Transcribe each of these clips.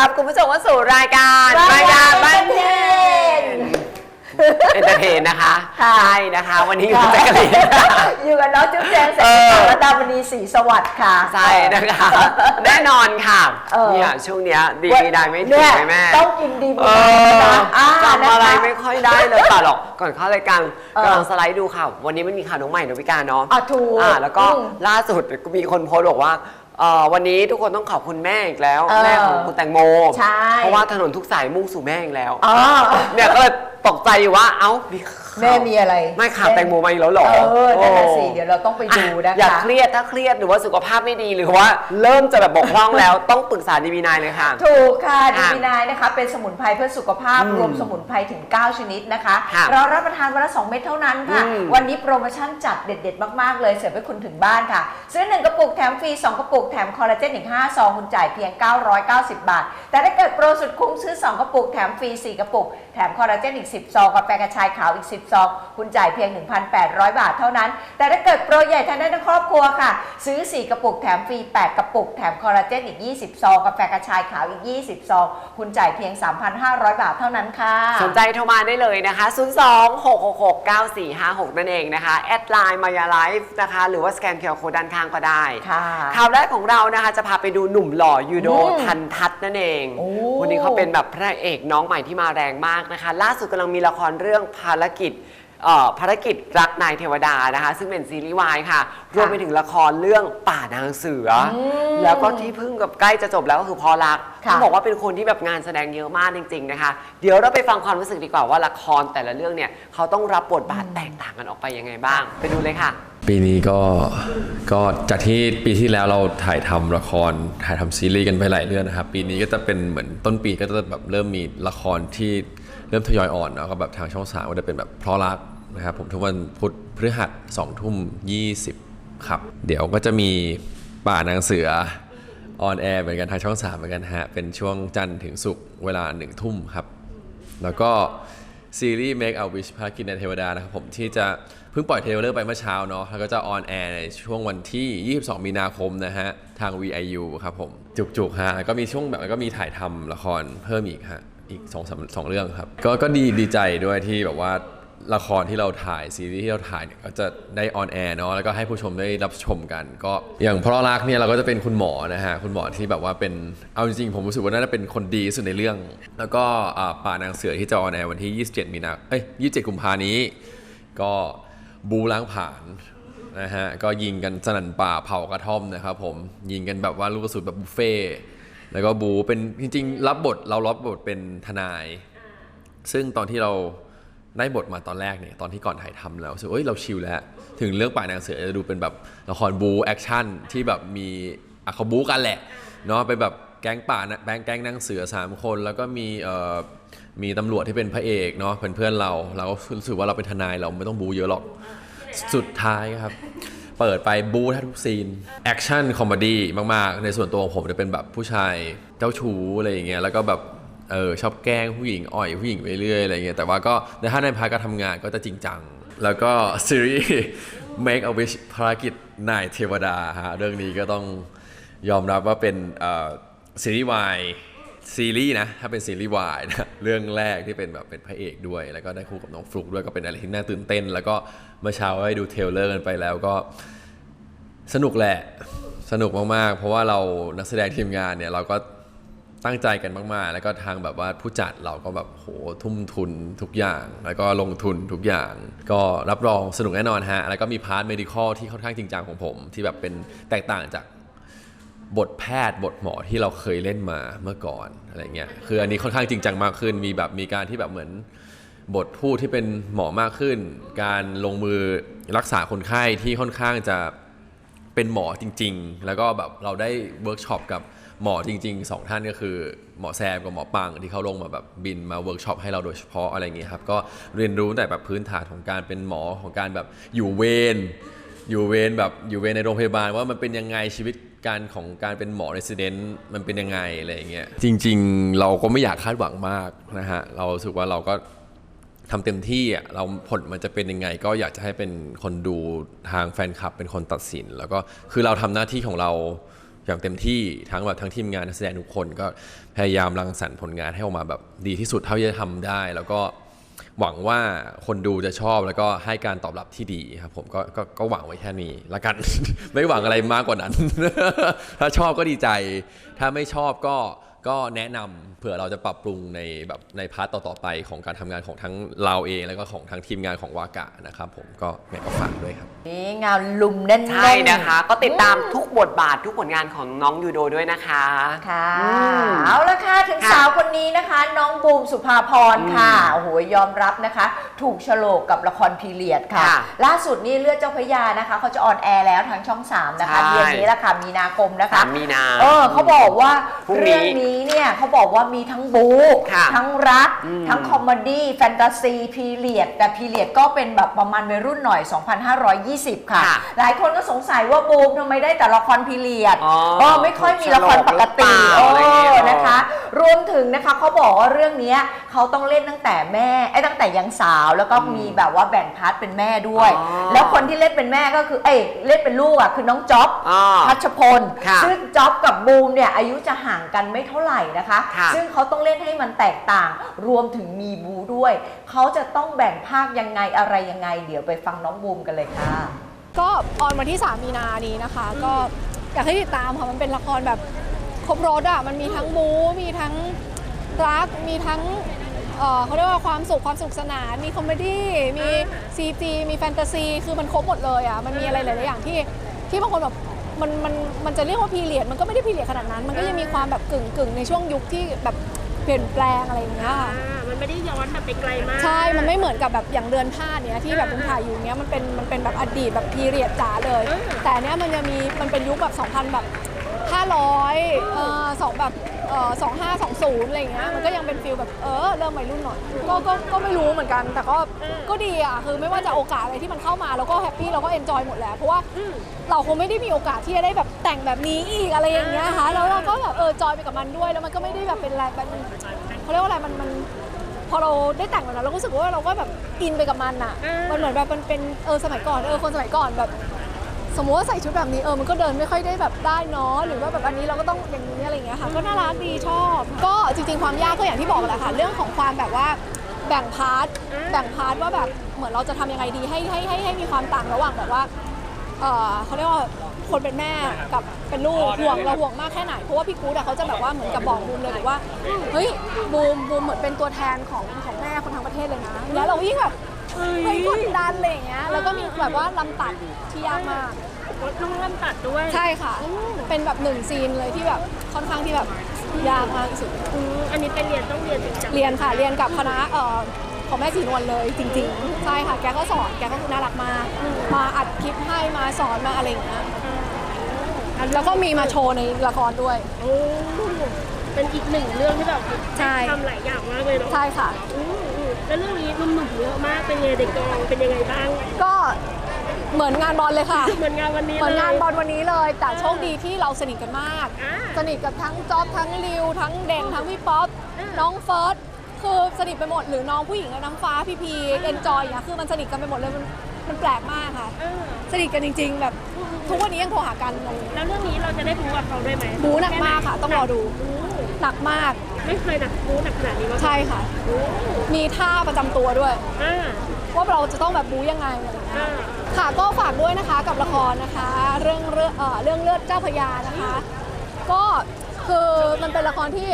รับคุณผู้ชมเข้าสู่รายการรายการบันเทิงเอนเตอร์เทนนะคะค่ะใช่นะคะ วันนี้คุณแจ๊กกะลีน อยู่กับน้องจุ๊บแจงเสร็จเออและดาวณีศรีสวัสดิ์ค่ะ ใช่นะคะ แน่นอนค่ะเออ เนี่ยช่วงเนี้ยดีมีได้ไม่ถึงเนี่ยไหมแม่ต้องกินดีมีเอได้อนะอ่าจำอะไรนะคะ ไม่ค่อยได้เลยป่ะหรอกก่อนเข้ารายการเออ กำลังสไลด์ดูข่าววันนี้มันมีข่าวน้องใหม่ดาวิกาเนาะ อะถูกอ่าแล้วก็อืม ล่าสุดก็มีคนโพสต์บอกว่า เอ่อวันนี้ทุกคนต้องขอบคุณแม่อีกแล้ว เออแม่ของคุณแตงโม ใช่ เพราะว่าถนนทุกสายมุ่งสู่แม่อีกแล้ว อ๋อ เนี่ยก็เลยตกใจอยู่ว่าเอ้ามีข่าว แม่มีอะไรไม่ข่าวแตงโมมาอีกแล้วเหรอเออนั่นน่ะสิโอ้เดี๋ยวเราต้องไปดูนะคะอย่าเครียดถ้าเครียดหรือว่าสุขภาพไม่ดีหรือว่า เริ่มจะแบบบกพร่องแล้วต้องปรึกษาดีบีนายเลยค่ะ ถูกค่ะดีค่ะบีนายนะคะ เป็นสมุนไพรเพื่อสุขภาพอืมรวมสมุนไพรถึง 9 ชนิดนะคะค่ะเรารับประทานวันละ2เม็ดเท่านั้นค่ะอืมวันนี้โปรโมชั่นจัดเด็ด ๆ มากๆ เลยเสิร์ฟให้คุณถึงบ้านค่ะ ซื้อ 1 กระปุกแถมฟรี 2 กระปุกแถมคอลลาเจนอีก5ซองคุณจ่ายเพียง 990 บาท แต่ถ้าเกิดโปรสุดคุ้มซื้อ 2 กระปุกแถมฟรี 4 กระปุกแถมคอลลาเจนอีก 10 ซองกาแฟกระชายขาวอีก10ซอง คุณจ่ายเพียง 1,800 บาทเท่านั้น แต่ถ้าเกิดโปรใหญ่ทานได้ทั้งครอบครัวค่ะ ซื้อ 4 กระปุกแถมฟรี 8 กระปุก แถมคอลลาเจนอีก 20 ซอง กาแฟกระชายขาวอีก 20 ซอง คุณจ่ายเพียง 3,500 บาทเท่านั้นค่ะ สนใจโทรมาได้เลยนะคะ 0 2 6 6 6 9 4 5 6 นั่นเองนะคะ แอดไลน์มายาไลฟ์นะคะ หรือว่าสแกนเคอร์โคด้านข้างก็ได้ค่ะข่าวแรกของเรานะคะจะพาไปดูหนุ่มหล่อยูโดอืมทันทัศน์นั่นเองโอ้วันนี้เขาเป็นแบบพระเอกน้องใหม่ที่มาแรงมากนะคะ ล่าสุดกำลังมีละครเรื่องภารกิจเอ่อภารกิจรักนายเทวดานะคะ ซึ่งเป็นซีรีส์วายค่ะ รวมไปถึงละครเรื่องป่านางเสืออมแล้วก็ที่เพิ่งกับใกล้จะจบแล้วก็คือพอรักค่ะ ต้องบอกว่าเป็นคนที่แบบงานแสดงเยอะมากจริง ๆนะคะ เดี๋ยวเราไปฟังความรู้สึกดีกว่าว่าละครแต่ละเรื่องเนี่ยเขาต้องรับบทบาทแตกต่างกันออกไปยังไงบ้าง ไปดูเลยค่ะ ปีนี้ก็ก็จากที่ปีที่แล้วเราถ่ายทำละครถ่ายทำซีรีส์กันไปหลายเรื่องนะครับ ปีนี้ก็จะเป็นเหมือนต้นปีก็จะแบบเริ่มมีละครที่ เริ่มทยอยอ่อนเนาะก็แบบทางช่องสามก็จะเป็นแบบเพราะรักนะครับผมทุกวันพุธพฤหัสสองทุ่มยี่สิบครับ เดี๋ยวก็จะมีป่านางเสือออนแอร์เหมือนกันทางช่องสามเหมือนกันฮะ เป็นช่วงจันทร์ถึงศุกร์เวลาหนึ่งทุ่มครับ แล้วก็ซีรีส์ Make a Wish ภารกิจในเทวดานะครับผมที่จะเพิ่งปล่อยเทเลอร์ไปเมื่อเช้าเนาะแล้วก็จะออนแอร์ในช่วงวันที่ 22 มีนาคมนะฮะ ทาง VIU ครับผม จุกๆฮะแล้วก็มีช่วงแบบก็มีถ่ายทำละครเพิ่มอีกฮะ อีกสองสามสองเรื่องครับ ก็ก็ดีดีใจด้วยที่แบบว่าละครที่เราถ่ายซีรีส์ที่เราถ่ายเนี่ยก็จะได้ออนแอร์เนาะแล้วก็ให้ผู้ชมได้รับชมกัน ก็อย่างพราะรักเนี่ยเราก็จะเป็นคุณหมอนะฮะคุณหมอที่แบบว่าเป็นเอาจริงๆผมรู้สึกว่าน่าจะเป็นคนดีที่สุดในเรื่อง แล้วก็ป่านางเสือที่จะออนแอร์วันที่ 27 มีนาเอ้ย27 กุมภานี้ ก็บูล้างผลาญนะฮะก็ยิงกันสนั่นป่าเผากระท่อมนะครับผมยิงกันแบบว่าลูกกระสุนแบบบุฟเฟ่ แล้วก็บูเป็นจริง ๆ รับบทเรารับบทเป็นทนาย ซึ่งตอนที่เราได้บทมาตอนแรกเนี่ยตอนที่ก่อนถ่ายทำแล้วรู้สึกเอ้ยเราชิลแล้ว ถึงเรื่องป่านางเสือจะดูเป็นแบบละครบูแอคชั่นที่แบบมีอะเขาบูกันแหละเนาะเป็นแบบแก๊งป่านะแก๊งแก๊งนางเสือสามคน แล้วก็มีเอ่อมีตำรวจที่เป็นพระเอกเนาะเป็นเพื่อนเรา เราก็รู้สึกว่าเราเป็นทนายเราไม่ต้องบูเยอะหรอกสุดท้ายครับ เปิดไปบูแทบทุกซีนแอคชั่นคอมเมดี้มากๆ ในส่วนตัวของผมจะเป็นแบบผู้ชายเจ้าชู้อะไรอย่างเงี้ยแล้วก็แบบเออชอบแกล้งผู้หญิงอ่อยผู้หญิงไปเรื่อยอะไรเงี้ยแต่ว่าก็ในถ้าในพาร์ทการทำงานก็จะจริงจัง แล้วก็ซีรีส์ Make a Wish ภารกิจนายเทวดาฮะเรื่องนี้ก็ต้องยอมรับว่าเป็นเออซีรีส์วาย ซีรีส์นะถ้าเป็นซีรีส์วายนะเรื่องแรกที่เป็นแบบเป็นพระเอกด้วย แล้วก็ได้คู่กับน้องฟลุกด้วยก็เป็นอะไรที่น่าตื่นเต้น แล้วก็เมื่อเช้าได้ดูเทเลอร์กันไปแล้วก็สนุกแหละสนุกมากๆ เพราะว่าเรานักแสดงทีมงานเนี่ยเราก็ตั้งใจกันมากๆ แล้วก็ทางแบบว่าผู้จัดเราก็แบบโหทุ่มทุนทุกอย่าง แล้วก็ลงทุนทุกอย่าง ก็รับรองสนุกแน่นอนฮะ แล้วก็มีพาร์ท medical ที่ค่อนข้างจริงจังของผม ที่แบบเป็นแตกต่างจาก บทแพทย์บทหมอที่เราเคยเล่นมาเมื่อก่อนอะไรเงี้ยคืออันนี้ค่อนข้างจริงจังมากขึ้น มีแบบมีการที่แบบเหมือนบทพูดที่เป็นหมอมากขึ้น การลงมือรักษาคนไข้ที่ค่อนข้างจะเป็นหมอจริง ๆ แล้วก็แบบเราได้เวิร์กช็อปกับหมอจริงๆสองท่านก็คือหมอแซมกับหมอปังที่เขาลงมาแบบบินมาเวิร์กช็อปให้เราโดยเฉพาะอะไรเงี้ยครับก็เรียนรู้แต่แบบพื้นฐานของการเป็นหมอของการแบบอยู่เวรอยู่เวรแบบอยู่เวรในโรงพยาบาลว่ามันเป็นยังไงชีวิต การของการเป็นหมอเรสเดนต์มันเป็นยังไงอะไรอย่างเงี้ยจริง ๆ เราก็ไม่อยากคาดหวังมากนะฮะเราสึกว่าเราก็ทำเต็มที่อะเราผลมันจะเป็นยังไง ก็อยากจะให้เป็นคนดูทางแฟนคลับเป็นคนตัดสิน แล้วก็คือเราทำหน้าที่ของเราอย่างเต็มที่ทั้งแบบทั้งทีมงานนักแสดงทุกคนก็พยายามรังสรรค์ผลงานให้ออกมาแบบดีที่สุดเท่าที่จะทำได้ แล้วก็ หวังว่าคนดูจะชอบแล้วก็ให้การตอบรับที่ดีครับผมก็ก็ก็หวังไว้แค่นี้ละกัน ไม่หวังอะไรมากกว่านั้น ถ้าชอบก็ดีใจ ถ้าไม่ชอบก็ก็แนะนำ เผื่อเราจะปรับปรุงในแบบในพาร์ตต่อๆไปของการทำงานของทั้งเราเองแล้วก็ของทั้งทีมงานของวากะนะครับผมก็แม่ก็ฝากด้วยครับ นี่งานลุมแน่นๆ ใช่นะคะ ก็ติดตามทุกบทบาททุกผลงานของน้องยูโดด้วยนะคะ ค่ะอืมเอาละค่ะ ถึงค่ะสาวคนนี้นะคะ น้องบูมสุภาพรค่ะ โอ้โห ยอมรับนะคะ ถูกโฉลกกับละครพีเรียดค่ะ ค่ะล่าสุดนี่เลือดเจ้าพระยานะคะ เขาจะออนแอร์แล้วทางช่อง 3 นะคะใช่ เดือนนี้ละค่ะ มีนาคมนะคะ สามมีนา เออเขาบอกว่าพรุ่งนี้เรื่องนี้เนี่ยเขาบอกว่ามีทั้งบู๊ค่ะทั้งรัก อืมทั้งคอมเมดี้แฟนตาซีพีเรียด แต่พีเรียดก็เป็นแบบประมาณวัยรุ่นหน่อย 2,520 ค่ะ ค่ะหลายคนก็สงสัยว่าบูมทำไมได้แต่ละครพีเรียดอ๋อเออไม่ค่อยมีละครปกติฉลองหรือเปล่าอะไรอย่างเงี้ย เออนะคะ รวมถึงนะคะเขาบอกว่าเรื่องเนี้ยเขาต้องเล่นตั้งแต่แม่ไอ้ยตั้งแต่ยังสาวแล้วก็มีแบบว่าแบ่งพาร์ทเป็นแม่ด้วย อ๋อแล้วคนที่เล่นเป็นแม่ก็คือเอ้ยเล่นเป็นลูกอะคือน้องจ๊อบอ๋อทัชพลค่ะซึ่งจ๊อบกับบูมเนี่ยอายุจะห่างกันไม่เท่าไหร่นะคะ ค่ะ ซึ่งเขาต้องเล่นให้มันแตกต่าง รวมถึงมีบูด้วย เขาจะต้องแบ่งภาคยังไงอะไรยังไง เดี๋ยวไปฟังน้องบูมกันเลยค่ะ ก็ออนวันที่ 3 มีนานี้นะคะ ก็อยากให้ติดตามค่ะมันเป็นละครแบบครบรถอะมันมีทั้งบู๊มีทั้งรักมีทั้งเอ่อเขาเรียกว่าความสุขความสนุกสนาน มีคอมเมดี้ มีซีจีมีแฟนตาซี คือมันครบหมดเลยอะ มันมีอะไรหลาย ๆ อย่างที่ที่บางคนแบบ มันมันมันจะเรียกว่าพีเรียดมันก็ไม่ได้พีเรียดขนาดนั้น มันก็ยังมีความแบบกึ่งกึ่งในช่วงยุคที่แบบเปลี่ยนแปลงอะไรอย่างเงี้ยค่ะอ่ามันไม่ได้ย้อนแบบไปไกลมากใช่ มันไม่เหมือนกับแบบอย่างเรือนผ้าเนี้ยที่แบบคุณถ่ายอยู่เนี้ยมันเป็นมันเป็นแบบอดีตแบบพีเรียดจ๋าเลยอืมแต่เนี้ยมันจะมีมันเป็นยุคแบบ2,000แบบ500เอ่อสองแบบ เอ่อ2520อะไรอย่างเงี้ยมันก็ยังเป็นฟิลแบบเออเริ่มวัยรุ่นหน่อยก็ก็ก็ไม่รู้เหมือนกัน แต่ก็ก็ดีอะคือไม่ว่าจะโอกาสอะไรที่มันเข้ามาเราก็แฮปปี้เราก็เอนจอยหมดแหละเพราะว่าอืมเราคงไม่ได้มีโอกาสที่จะได้แบบแต่งแบบนี้อีกอะไรอย่างเงี้ยค่ะแล้วเราก็แบบเออจอยไปกับมันด้วยแล้วมันก็ไม่ได้แบบเป็นอะไรแบบเขาเรียกว่าอะไรมันมันพอเราได้แต่งแบบนั้นเราก็รู้สึกว่าเราก็แบบอินไปกับมันอะอ่ามัมันเหมือนแบบมันเป็นเออสมัยก่อนเออคนสมัยก่อนแบบ สมมติว่าใส่ชุดแบบนี้เออมันก็เดินไม่ค่อยได้แบบได้เนาะหรือว่าแบบอันนี้เราก็ต้องอย่างนี้อะไรอย่างเงี้ยค่ะก็น่ารักดีชอบ ก็จริงๆความยากก็อย่างที่บอกแหละค่ะ เรื่องของความแบบว่าแบ่งพาร์ทแบ่งพาร์ทว่าแบบเหมือนเราจะทำยังไงดีให้ให้ให้ให้มีความต่างระหว่างแบบว่าเอ่อเขาเรียกว่าคนเป็นแม่กับเป็นลูกห่วงเราห่วงมากแค่ไหนเพราะว่าพี่กู๊ดอะเขาจะแบบว่าเหมือนกับบอกบูมเลยบอกว่าเฮ้ยบูมบูมเหมือนเป็นตัวแทนของของแม่คนทั้งประเทศเลยนะแล้วเรายิ่งแบบ เฮ้ยกดดันอะไรอย่างเงี้ย แล้วก็มีแบบว่าลำตัดที่ยากมากต้องเริ่มตัดด้วยใช่ค่ะ เป็นแบบหนึ่งซีนเลยที่แบบค่อนข้างที่แบบยากมากที่สุด อืมอันนี้ไปเรียนต้องเรียนจริงจังเรียนค่ะ เรียนกับคณะเอ่อของแม่สีนวลเลยจริงๆ ใช่ค่ะ แกก็สอน แกก็คือน่ารักมาก มาอัดคลิปให้ มาสอน มาอะไรอย่างเงี้ย แล้วก็มีมาโชว์ในละครด้วย โอ้เป็นอีกหนึ่งเรื่องที่แบบใช่ ทำหลายอย่างมากเลยเนาะใช่ค่ะ อืมอืม แล้วเรื่องนี้หนุ่มๆเยอะมากเป็นยังไงเด็กกองเป็นยังไงบ้างก็เหมือนงานบอลเลยค่ะ เหมือนงานวันนี้เหมือนงานเลยบอลวันนี้เลย แต่โชคดีที่เราสนิทกันมาก อ่า สนิทกับทั้งจ๊อบทั้งริว ทั้งเด่นทั้งพี่ป๊อปอ่าน้องเฟิร์สคือสนิทไปหมดหรือน้องผู้หญิงกับน้ำฟ้าพีพีเอนจอยอย่างเงี้ยคือมันสนิทกันไปหมดเลยมันมันแปลกมากค่ะ เออ สนิทกันจริง ๆ แบบทุกวันนี้ยังโทรหากันอะไรอย่างเงี้ยแล้วเรื่องนี้เราจะได้บู๊กับเขาด้วยไหมบู๊หนักมากค่ะ ต้องรอดูโอ้หนักมาก ไม่เคยหนักบู๊หนักขนาดนี้มาก่อนใช่ค่ะ โอ้มีท่าประจำตัวด้วย อ่าว่าเราจะต้องแบบบู๊ยังไงอะไรอย่างเงี้ย อ่าค่ะก็ฝากด้วยนะคะกับละครนะคะ เรื่องเรื่องเอ่อเรื่องเลือดเจ้าพระยานะคะ ก็คือมันเป็นละครที่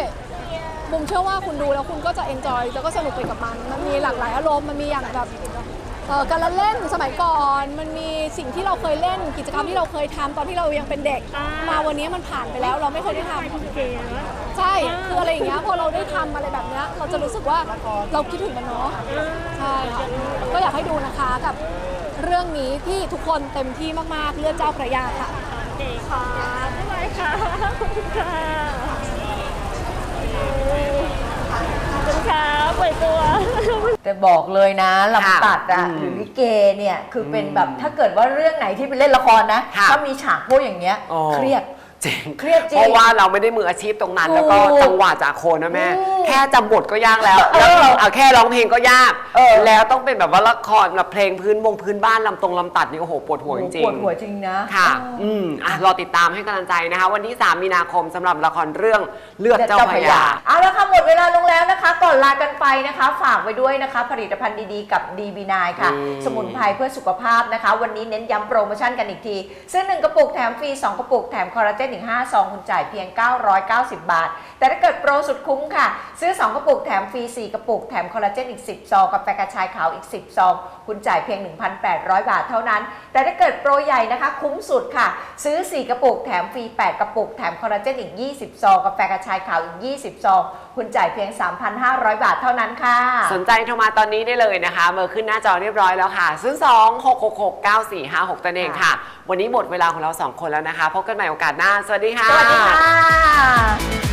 บุมเชื่อว่าคุณดูแล้วคุณก็จะเอนจอยแล้วก็สนุกไปกับมัน มันมีหลากหลายอารมณ์มันมีอย่างแบบ เอ่อการละเล่นสมัยก่อน มันมีสิ่งที่เราเคยเล่นกิจกรรมที่เราเคยทำตอนที่เรายังเป็นเด็กอ่ามมาวันนี้มันผ่านไปแล้วเราไม่เคยได้ทำไปทีเก๋แล้วใช่คืออะไรอย่างเงี้ยพอเราได้ทำอะไรแบบเนี้ยเราจะรู้สึกว่าเราคิดถึงมันเนาะใช่ค่ะก็อยากให้ดูนะคะกับเรื่องนี้ที่ทุกคนเต็มที่มากๆเลือดเจ้าพระยาค่ะโอเคค่ะบ๊ายบายค่ะขอบคุณค่ะข อบคุณค่ะปล่อยตัว แต่บอกเลยนะลำตัดอะอืมหรือลิเกเนี่ยคือเป็นแบบถ้าเกิดว่าเรื่องไหนที่ไปเล่นละครนะ ค่ะถ้ามีฉากพวกอย่างเงี้ย อ๋อ เครียด จริงเครียดจริงเพราะว่าเราไม่ได้มืออาชีพตรงนั้นแล้วก็ถูกจังหวะจากโคนนะแม่ อืม แค่จำบทก็ยากแล้วเอแล้วอเอาแค่ร้องเพลงก็ยาก เออ แล้วต้องเป็นแบบว่าละครแบบเพลงพื้นวงพื้นบ้านลำตรงลำตัดนี่โอ้โหปวดหัวจริงปวดหัวจริงนะ ค่ะเอออืมอะ รอติดตามให้กำลังใจนะคะ วันที่ 3 มีนาคมสำหรับละครเรื่องเลือดเจ้าพระยา เอาละค่ะ หมดเวลาลงแล้วนะคะ ก่อนลากันไปนะคะ ฝากไว้ด้วยนะคะ ผลิตภัณฑ์ดีๆกับ DB9 ค่ะ อืม สมุนไพรเพื่อสุขภาพนะคะ วันนี้เน้นย้ำโปรโมชั่นกันอีกทีซื้อ1กระปุกแถมฟรี 2 กระปุกแถมคอลลาเจนอีก5ซองคุณจ่ายเพียง 990 บาท แต่ถ้าเกิดโปรสุดคุ้มค่ะซื้อ 2 กระปุกแถมฟรี 4 กระปุก แถมคอลลาเจนอีก 10 ซองกาแฟกระชายขาวอีก 10 ซอง คุณจ่ายเพียง 1,800 บาทเท่านั้น แต่ถ้าเกิดโปรใหญ่นะคะ คุ้มสุดค่ะ ซื้อ 4 กระปุก แถมฟรี 8 กระปุก แถมคอลลาเจนอีก 20 ซองกาแฟกระชายขาวอีก 20 ซอง คุณจ่ายเพียง 3,500 บาทเท่านั้นค่ะ สนใจโทรมาตอนนี้ได้เลยนะคะเบอร์ขึ้นหน้าจอเรียบร้อยแล้วค่ะ0 2 6 6 6 9 4 5 6ตัวเองค่ะ วันนี้หมดเวลาของเราสองคนแล้วนะคะ พบกันใหม่โอกาสหน้า สวัสดีค่ะ สวัสดีค่ะ